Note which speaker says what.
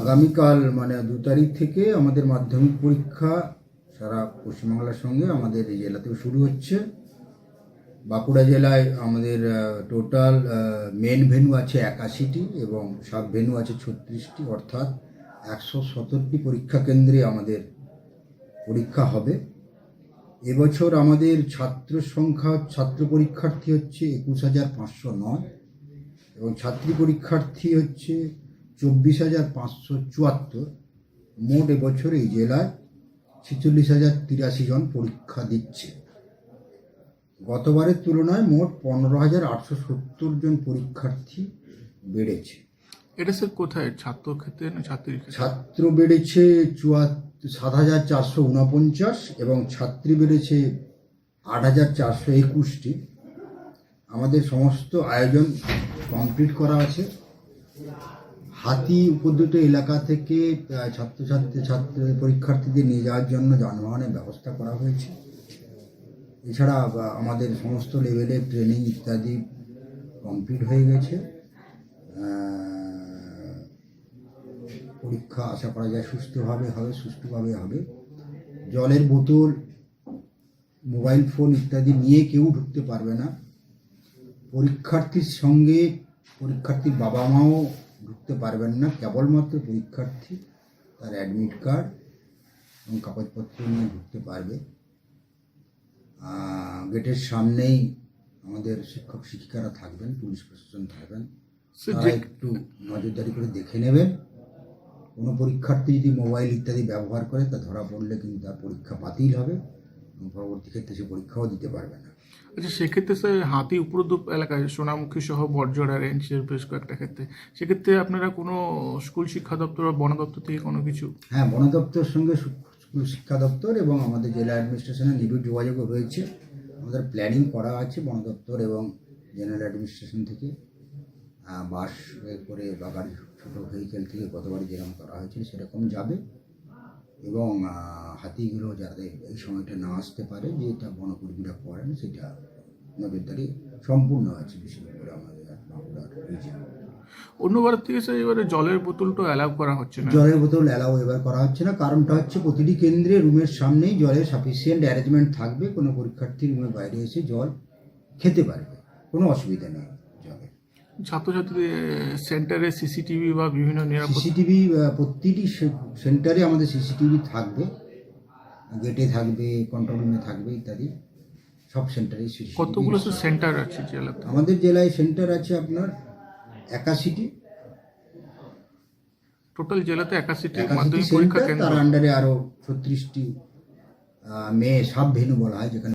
Speaker 1: আগামীকাল মানে দু তারিখ থেকে আমাদের মাধ্যমিক পরীক্ষা সারা পশ্চিমবাংলার সঙ্গে আমাদের এই জেলাতেও শুরু হচ্ছে। বাঁকুড়া জেলায় আমাদের টোটাল মেন ভেন্যু আছে একাশিটি এবং সাব ভেন্যু আছে ছত্রিশটি, অর্থাৎ একশো সতেরোটি পরীক্ষা কেন্দ্রে আমাদের পরীক্ষা হবে। এবছর আমাদের ছাত্র সংখ্যা, ছাত্র পরীক্ষার্থী হচ্ছে একুশ হাজার পাঁচশো নয় এবং ছাত্রী পরীক্ষার্থী হচ্ছে চব্বিশ হাজার পাঁচশো চুয়াত্তর। মোট এবছর এই জেলায় ছেচল্লিশ হাজার তিরাশি জন পরীক্ষা দিচ্ছে। গতবারের তুলনায় মোট পনেরো হাজার আটশো সত্তর জন পরীক্ষার্থী বেড়েছে।
Speaker 2: এটা স্যার কোথায়? ছাত্র ক্ষেত্রে না ছাত্রীর
Speaker 1: ছাত্র বেড়েছে চুয়াত্তর সাত হাজার চারশো উনপঞ্চাশ এবং ছাত্রী বেড়েছে আট হাজার চারশো একুশটি। আমাদের সমস্ত আয়োজন কমপ্লিট করা আছে। হাতি উপদ্রুত এলাকা থেকে ছাত্রছাত্রী, ছাত্র পরীক্ষার্থীদের নিয়ে যাওয়ার জন্য যানবাহনের ব্যবস্থা করা হয়েছে। এছাড়া আমাদের সমস্ত লেভেলের ট্রেনিং ইত্যাদি কমপ্লিট হয়ে গেছে। পরীক্ষা আশা করা যায় সুস্থভাবে হবে, সুষ্ঠুভাবে হবে। জলের বোতল, মোবাইল ফোন ইত্যাদি নিয়ে কেউ ঢুকতে পারবে না। পরীক্ষার্থীর সঙ্গে পরীক্ষার্থীর বাবা মাও ঢুকতে পারবেন না। কেবলমাত্র পরীক্ষার্থী তার অ্যাডমিট কার্ড এবং কাগজপত্র নিয়ে ঢুকতে পারবে। গেটের সামনেই আমাদের শিক্ষক শিক্ষিকারা থাকবেন পুলিশ প্রশাসন থাকবেন। তারা একটু নজরদারি করে দেখে নেবেন। কোনো পরীক্ষার্থী যদি মোবাইল ইত্যাদি ব্যবহার করে তা ধরা পড়লে কিন্তু তার পরীক্ষা বাতিল হবে। পরবর্তী ক্ষেত্রে সে পরীক্ষাও দিতে পারবে না।
Speaker 2: আচ্ছা সেক্ষেত্রে স্যার হাতি উপদ্রব এলাকায় সোনামুখী সহ বর্জরা রেঞ্জের বেশ কয়েকটা ক্ষেত্রে সেক্ষেত্রে আপনারা কোনো স্কুল শিক্ষা দপ্তর বা বন দপ্তর থেকে কোনো কিছু?
Speaker 1: হ্যাঁ বন দপ্তর সঙ্গে স্কুল শিক্ষা দপ্তর এবং আমাদের জেলা অ্যাডমিনিস্ট্রেশনের নিবিড় যোগাযোগও হয়েছে। আমাদের প্ল্যানিং করা আছে বন দপ্তর এবং জেনারেল অ্যাডমিনিস্ট্রেশন থেকে। বাস করে বা গাড়ি ছোটো ভেহিকেল থেকে গতবারই যেরকম করা হয়েছিল সেরকম যাবে। এবং হাতিগুলো যাতে এই সময়টা না আসতে পারে যে এটা বনকর্মীরা করেন সেটা নজরদারি সম্পূর্ণ আছে বিশেষ করে আমাদের বাঁকুড়ার
Speaker 2: অন্যবার থেকে স্যার এবারে জলের বোতলটা অ্যালাউ করা হচ্ছে না।
Speaker 1: জলের বোতল অ্যালাউ এবার করা হচ্ছে না কারণটা হচ্ছে প্রতিটি কেন্দ্রে রুমের সামনেই জলের সাফিসিয়েন্ট অ্যারেঞ্জমেন্ট থাকবে কোনো পরীক্ষার্থী রুমের বাইরে এসে জল খেতে পারবে কোনো অসুবিধা নেই।
Speaker 2: ছাত্রছাত্রীদের সেন্টারে সিসিটিভি বা বিভিন্ন
Speaker 1: সিসিটিভি প্রতিটি সেন্টারে আমাদের সিসিটিভি থাকবে। গেটে থাকবে কন্ট্রোল রুমে থাকবে ইত্যাদি। সব সেন্টারে
Speaker 2: কতগুলো সেন্টার আছে জেলাতে?
Speaker 1: আমাদের জেলায় সেন্টার আছে আপনার একাশিটি।
Speaker 2: টোটাল জেলাতে
Speaker 1: একাশিটি
Speaker 2: মাধ্যমিক পরীক্ষা
Speaker 1: সেন্টার
Speaker 2: কেন্দ্র।
Speaker 1: তার আন্ডারে আরও ছত্রিশটি মেয়ে সাব ভেনু বলা হয় যেখানে